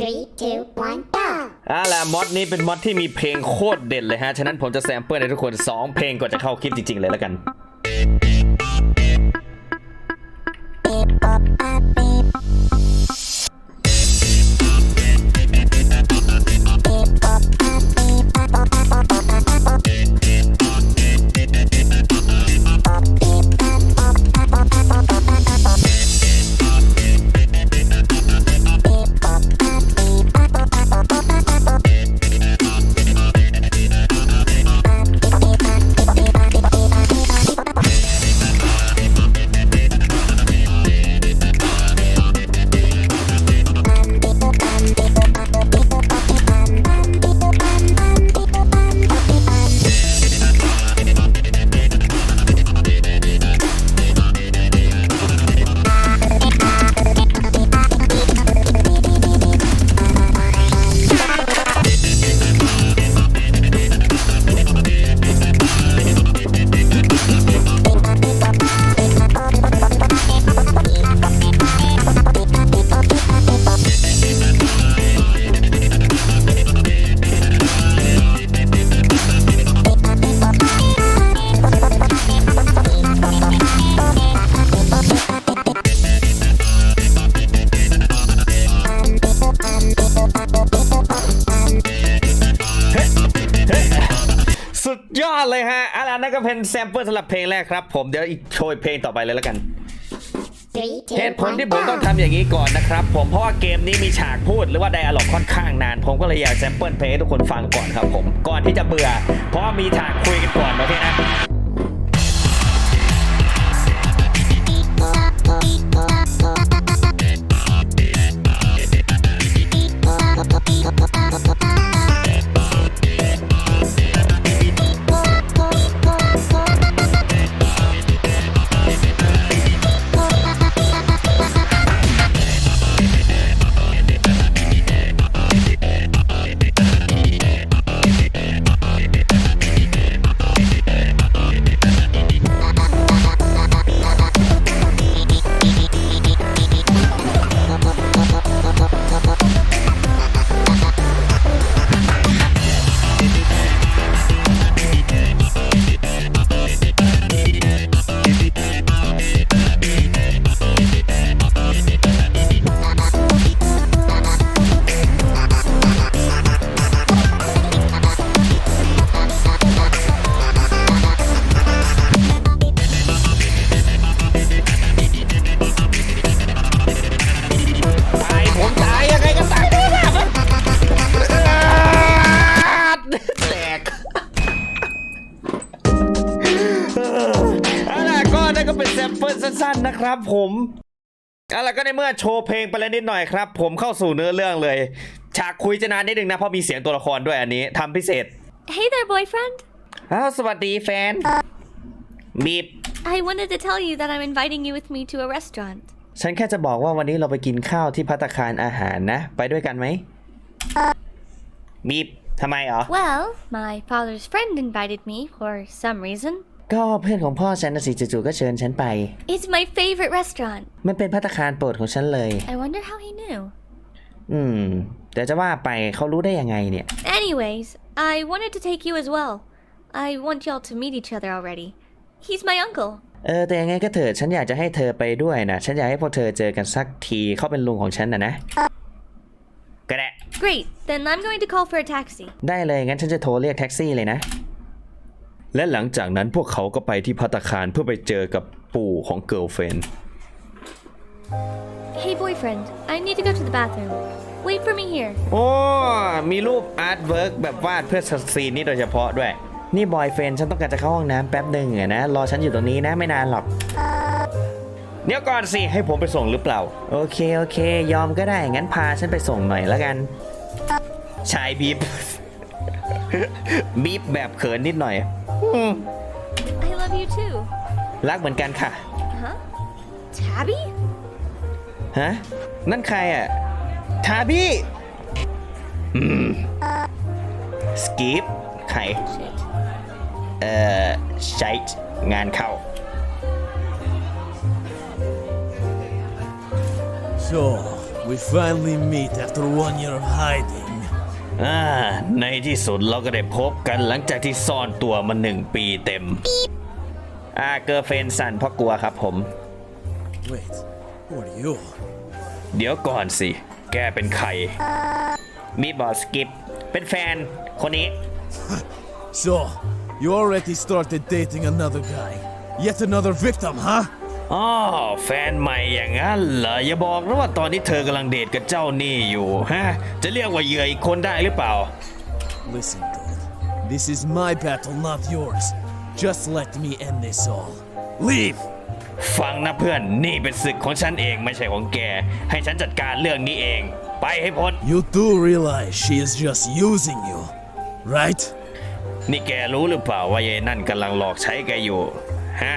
Three, two, one, go! อะละมอดนี้เป็นมอดที่มีเพลงโคตรเด่นเลยฮะ ฉะนั้นผมจะแซมเปิลให้ทุกคน 2 เพลงก่อนจะเข้าคลิปจริงๆเลยแล้วกัน ยอดเลยฮะอันนั้นก็เป็นแซมเปิลสำหรับเพลงแรกครับผมเดี๋ยวอีกโชยเพลงต่อไปเลยแล้วกัน Three, เห two, ตุผล one, ที่ผมต้อง go! ทำอย่างนี้ก่อนนะครับผมเพราะว่าเกมนี้มีฉากพูดหรือว่าไดอะล็อกค่อนข้างนาน ผมก็เลยอยากแซมเปิลเพลงให้ทุกคนฟังก่อนครับผมก่อนที่จะเบื่อ เพราะว่ามีฉากคุยกันก่อนโอเคนะ มเปิลสั้นๆนะครับผมเอาล่ะก็ในเมื่อโชว์เพลงไปแล้วนิดหน่อยครับ ผมเข้าสู่เนื้อเรื่องเลย ฉากคุยจะนานนิดนึงนะ เพราะมีเสียงตัวละครด้วยอันนี้ทำพิเศษ Hey there, boyfriend. อ้าวสวัสดีแฟนบีบ I wanted to tell you that I'm inviting you with me to a restaurant. ฉันแค่จะบอกว่าวันนี้เราไปกินข้าวที่พัตตาคารอาหารนะ ไปด้วยกันไหมบีบทำไมเหรอ Well, my father's friend invited me for some reason. ก็เพื่อนของพ่อฉันนะสิจู่ๆก็เชิญฉันไป It's my favorite restaurant. มันเป็นพัตตาคารโปรดของฉันเลย I wonder how he knew. อืม แต่จะว่าไปเขารู้ได้ยังไงเนี่ย Anyways, I wanted to take you as well. I want y'all to meet each other already. He's my uncle. เออแต่ยังไงก็เถิดฉันอยากจะให้เธอไปด้วยนะฉันอยากให้พวกเธอเจอกันสักทีเขาเป็นลุงของฉันนะนะก็ได้ Great, then I'm going to call for a taxi. ได้เลยงั้นฉันจะโทรเรียกแท็กซี่เลยนะ และหลังจากนั้นพวกเขาก็ไปที่พัตตาคารเพื่อไปเจอกับปู่ของเกิร์ลเฟน Hey, boyfriend, I need to go to the bathroom. Wait for me here. โอ้ มีรูปอาร์ตเวิร์กแบบวาดเพื่อซีนนี้โดยเฉพาะด้วย นี่บอยเฟนฉันต้องการจะเข้าห้องน้ำแป๊บหนึ่งอะนะ รอฉันอยู่ตรงนี้นะไม่นานหรอก เดี๋ยวก่อนสิ ให้ผมไปส่งหรือเปล่า โอเค โอเค ยอมก็ได้ งั้นพาฉันไปส่งหน่อยแล้วกัน ชายบีบ บีบแบบเขินนิดหน่อยอืม I love you too. รักเหมือนกันค่ะ Huh? Tabby? ฮะ นั่นใครอะ ทาบี้อืม สกีปใคร Shit. เอ่อใช้งานเข้า So, We finally meet after one year of hiding. อ่าในที่สุดเราก็ได้พบกันหลังจากที่ซ่อนตัวมาหนึ่งปีเต็ม อ่าเกอร์เฟนสันเพราะกลัวครับผม Wait, who are you? เดี๋ยวก่อนสิ แกเป็นใคร มีบอสกิป เป็นแฟนคนนี้ So, you already started dating another guy. Yet another victim, huh? อ๋อแฟนใหม่อย่างนั้นเหรออย่าบอกนะว่าตอนนี้เธอกำลังเดทกับเจ้านี่อยู่ฮะจะเรียกว่าเหยื่ออีกคนได้หรือเปล่า Listen, dude. This is my battle, not yours. Just let me end this all. Leave! ฟังนะเพื่อนนี่เป็นศึกของฉันเองไม่ใช่ของแก ให้ฉันจัดการเรื่องนี้เอง ไปให้พ้น You do realize she is just using you, right? นี่แกรู้หรือเปล่าว่ายายนั่นกำลังหลอกใช้แกอยู่ ฮะ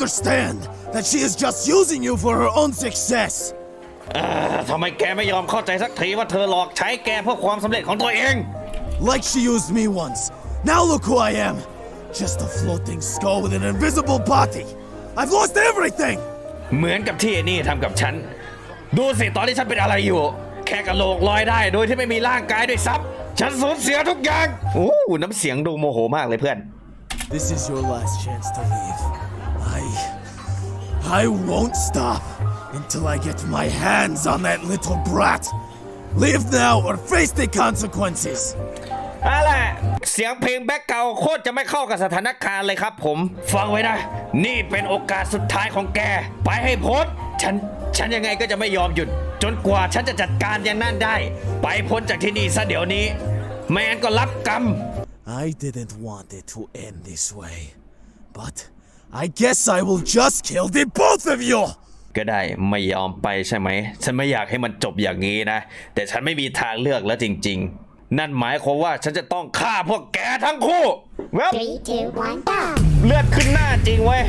Understand that she is just using you for her own success? เอ่อทำไมแกไม่ยอมเข้าใจสักทีว่าเธอหลอกใช้แกเพื่อความสำเร็จของตัวเอง Like she used me once. Now look who I am. Just a floating skull with an invisible body. I've lost everything! เหมือนกับที่ไอ้นี่ทำกับฉัน ดูสิตอนที่ฉันเป็นอะไรอยู่ แค่กระโหลกลอยได้โดยที่ไม่มีร่างกายด้วยซ้ำฉันสูญเสียทุกอย่างโอ้น้ำเสียงดูโมโหมากเลยเพื่อน This is your last chance to leave. I. I won't stop until I get my hands on that little brat. Leave now or face the consequences. เอาล่ะเสียงเพลงแบ็กเก่าโคตรจะไม่เข้ากับสถานการณ์เลยครับผม ฟังไว้นะ นี่เป็นโอกาสสุดท้ายของแก ไปให้พ้น ฉัน ฉันยังไงก็จะไม่ยอมหยุด จนกว่าฉันจะจัดการอย่างนั้นได้ ไปพ้นจากที่นี่ซะเดี๋ยวนี้ ไม่งั้นก็รับกรรม I didn't want it to end this way. But I guess I will just kill the both of you! ก็ได้ไม่ยอมไปใช่ไหม ฉันไม่อยากให้มันจบอย่างนี้นะ แต่ฉันไม่มีทางเลือกแล้วจริง ๆ นั่นหมายความว่าฉันจะต้องฆ่าพวกแกทั้งคู่เว้ย Three, two, one, go. เลือดขึ้นหน้าจริงเว้ย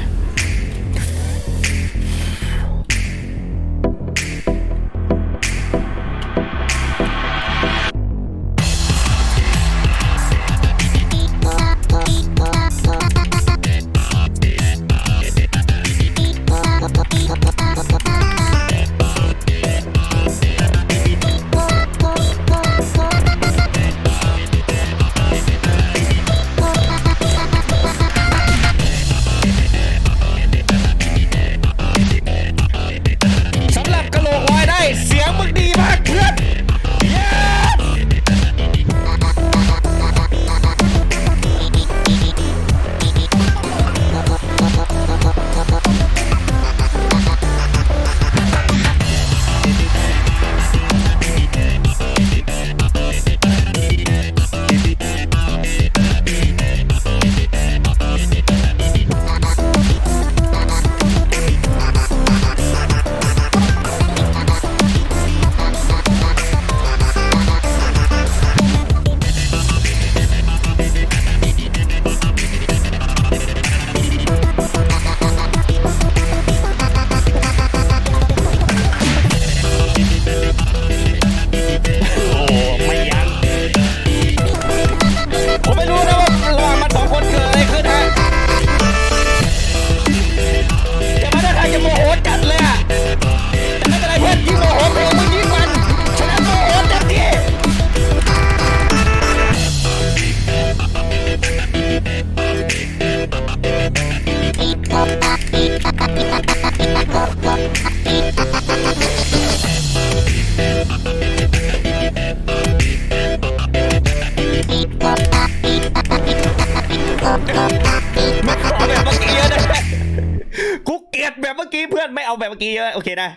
กี้เยอะโอเคนะ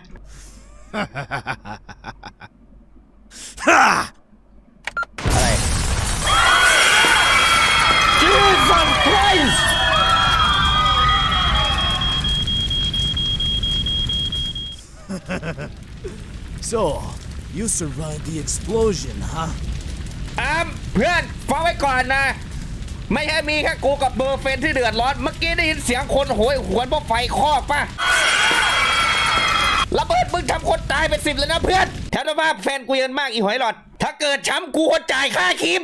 Ha! อะไร Jesus Christ So, you survived the explosion, huh? อ้ามเพื่อนฟังไว้ก่อนนะ ไม่ใช่มีแค่กูกับเบอร์เฟนที่เดือดร้อน เมื่อกี้ได้ยินเสียงคนโหยหวนเพราะไฟคอกป่ะ ระเบิดมึงทำคนตายเป็นสิบเลยนะเพื่อนแถมว่าแฟนกูเยินมากอีหอยหลอด ถ้าเกิดช้ำกูคนจ่ายค่าคิม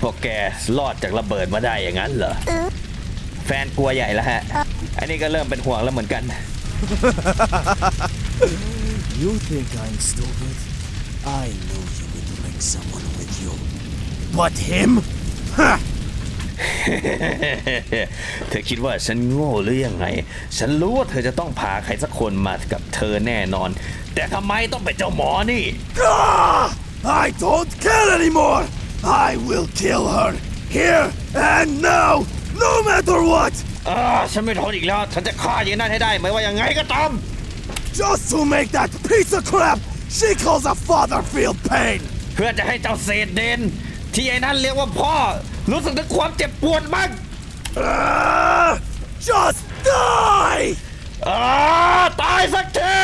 พวกแกรอดจากระเบิดมาได้อย่างนั้นเหรอ แฟนกลัวใหญ่แล้วฮะ อันนี้ก็เริ่มเป็นห่วงแล้วเหมือนกัน You think I'm stupid? I knew you would bring someone with you. But him? Ha! เธอคิดว่าฉันโง่หรือยังไง ฉันรู้ว่าเธอจะต้องพาใครสักคนมากับเธอแน่นอน แต่ทำไมต้องเป็นเจ้าหมอนี่ Ah! I don't care anymore! I will kill her! Here and now! No matter what! อ่าฉันไม่ทนอีกแล้ว ฉันจะฆ่าอย่างนั้นให้ได้ ไม่ว่ายังไงก็ตาม Just to make that piece of crap she calls a father feel pain! เพื่อจะให้เจ้าเศษเดน ที่ไอ้นั่นเรียกว่าพ่อ รู้สึกถึงความเจ็บปวดมั้ง Ah! Just die! อ่าตายสักที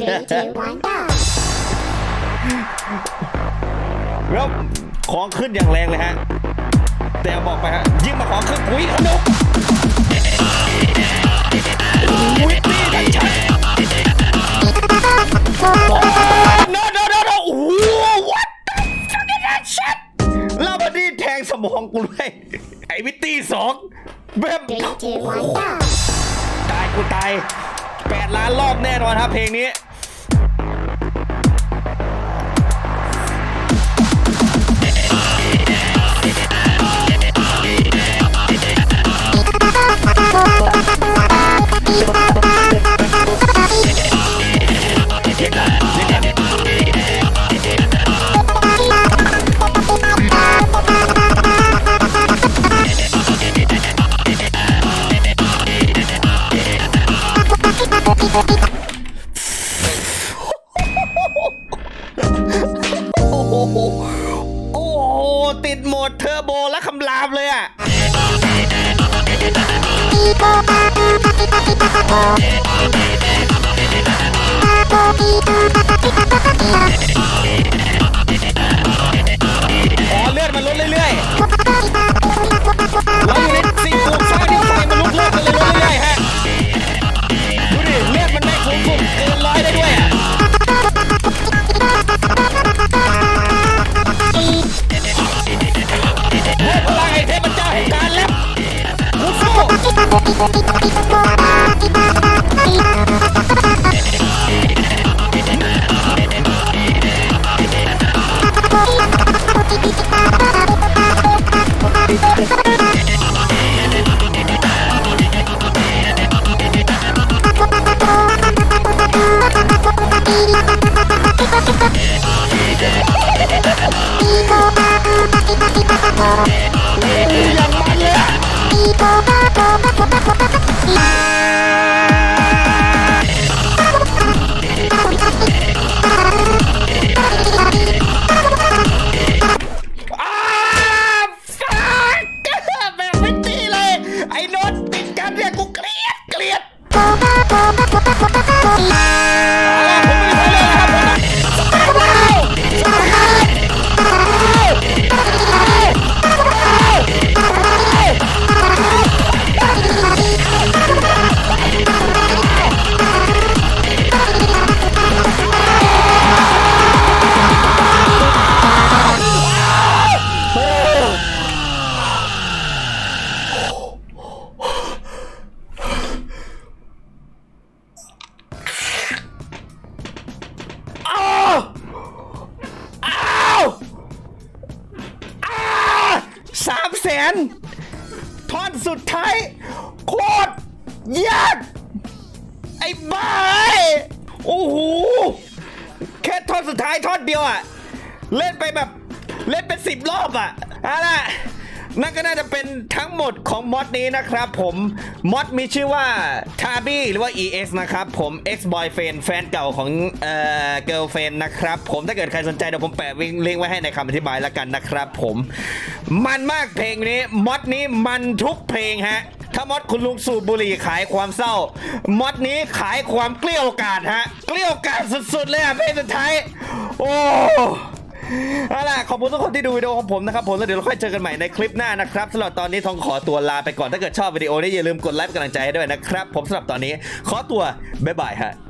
Three, two, one, go. แล้วของขึ้นอย่างแรงเลยฮะ แต่บอกไปฮะ ยิ่งมาของขึ้นอุ้ยขนมอุ้ยนี่กันชัด สมองกูด้วยไอ้วิตตี้สองแบบตายกูตายแปดล้านรอบแน่นอนครับเพลงนี้ นท่อนสุดท้าย โคตรยาก ไอ้บ้าเอ้ยโอ้โห แค่ท่อนสุดท้ายท่อนเดียวอะเล่นไปแบบ เล่นเป็นสิบรอบอะเอาล่ะ นั่นก็น่าจะเป็นทั้งหมดของมอดนี้นะครับผมมอดมีชื่อว่าทาบี้หรือว่า EX นะครับผม ex boyfriend แฟนเก่าของเอ่อ girlfriend นะครับผมถ้าเกิดใครสนใจเดี๋ยวผมแปะลิงก์ไว้ให้ในคำอธิบายแล้วกันนะครับผมมันมากเพลงนี้มอดนี้มันทุกเพลงฮะถ้ามอดคุณลุงสูบบุหรี่ขายความเศร้ามอดนี้ขายความเกลี้ยวกาดฮะเกลี้ยวกาดสุดๆเลยอะเพลงสุดท้ายโอ้ เอาล่ะขอบคุณทุกคนที่ดูวิดีโอของผมนะครับผมแล้วเดี๋ยวเราค่อยเจอกันใหม่ในคลิปหน้านะครับสำหรับตอนนี้ทองขอตัวลาไปก่อนถ้าเกิดชอบวิดีโอนี้อย่าลืมกดไลค์เป็นกำลังใจให้ด้วยนะครับ ผมสำหรับตอนนี้ขอตัวบ๊ายบายฮะ